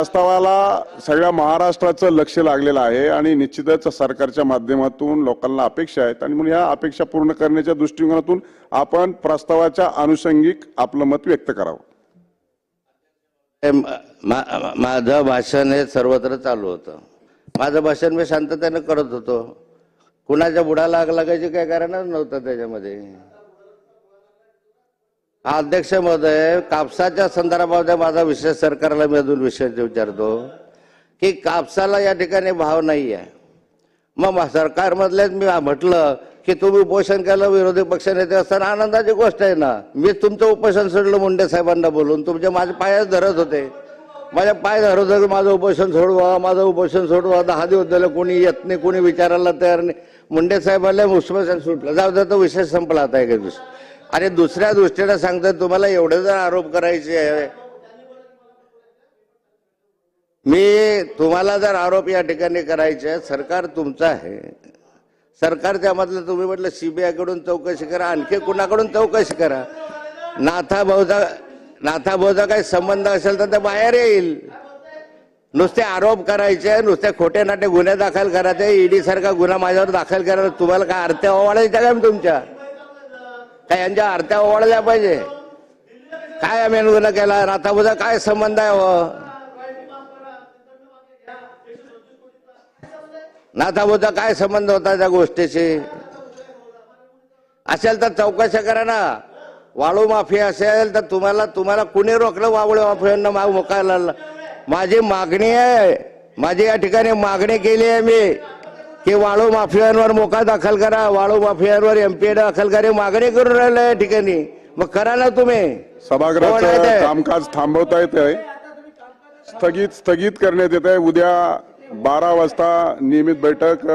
प्रस्तावाला सगळ्या महाराष्ट्राचं लक्ष लागलेलं आहे आणि निश्चितच सरकारच्या माध्यमातून लोकांना अपेक्षा आहेत. आणि म्हणून या अपेक्षा पूर्ण करण्याच्या दृष्टिकोनातून आपण प्रस्तावाच्या अनुषंगिक आपलं मत व्यक्त करावं. माझं भाषण हे सर्वत्र चालू होतं. माझं भाषण मी शांततेनं करत होतो. कुणाच्या बुडाला आग लागायची काही कारणच नव्हतं त्याच्यामध्ये. अध्यक्ष महोदय कापसाच्या संदर्भामध्ये माझा विषय सरकारला मी अजून विषय विचारतो की कापसाला या ठिकाणी भाव नाही आहे मग सरकारमधल्याच सरकारमधलेच मी म्हटलं की तुम्ही उपोषण केलं विरोधी पक्षनेते असताना आनंदाची गोष्ट आहे ना. मी तुमचं उपोषण सोडलं मुंडे साहेबांना बोलून. तुमचे माझे पायच धरत होते. माझ्या पाय धरत होते माझं उपोषण सोडवा माझं उपोषण सोडवा. दहा दिवस झालं कोणी येत नाही कोणी विचारायला तयार नाही. मुंडे साहेबाला उपोषण सुटलं. जाऊ द्या तो विषय संपला आता एक दिवशी आणि दुसऱ्या दृष्टीने सांगतो तुम्हाला एवढे जर आरोप करायचे आहे. मी तुम्हाला जर आरोप या ठिकाणी करायचे आहे, सरकार तुमचं आहे. सरकारच्या मधलं तुम्ही म्हटलं सीबीआयकडून चौकशी करा आणखी कुणाकडून चौकशी करा. नाथा भाऊचा नाथा भाऊचा काही संबंध असेल तर ते बाहेर येईल. नुसते आरोप करायचे नुसते खोटे नाटे गुन्हे दाखल करायचे ईडी सारखा गुन्हा माझ्यावर दाखल करायला तुम्हाला काय आरत्या ओवाळायच्या काय तुमच्या? काय यांच्या आरत्या ओवाळल्या पाहिजे? काय आम्ही गुन्हा केला? नाथा काय संबंध आहे हो? नाथाबोचा काय संबंध होता त्या गोष्टीशी? असेल तर चौकशी करा ना. वाळू माफी असेल तर तुम्हाला तुम्हाला कुणी रोखलं वाळू माफियांना माग मुकायला माझी मागणी आहे. माझी या ठिकाणी मागणी केली आहे मी. की वाळू माफियांवर मोका दाखल करा. वाळू माफियांवर एमपी दाखल करा. मागणी करून राहिलं या ठिकाणी. मग करा ना तुम्ही. सभागृहाचं? कामकाज थांबवता येत आहे स्थगित स्थगित करण्यात येत आहे उद्या बारा वाजता नियमित बैठक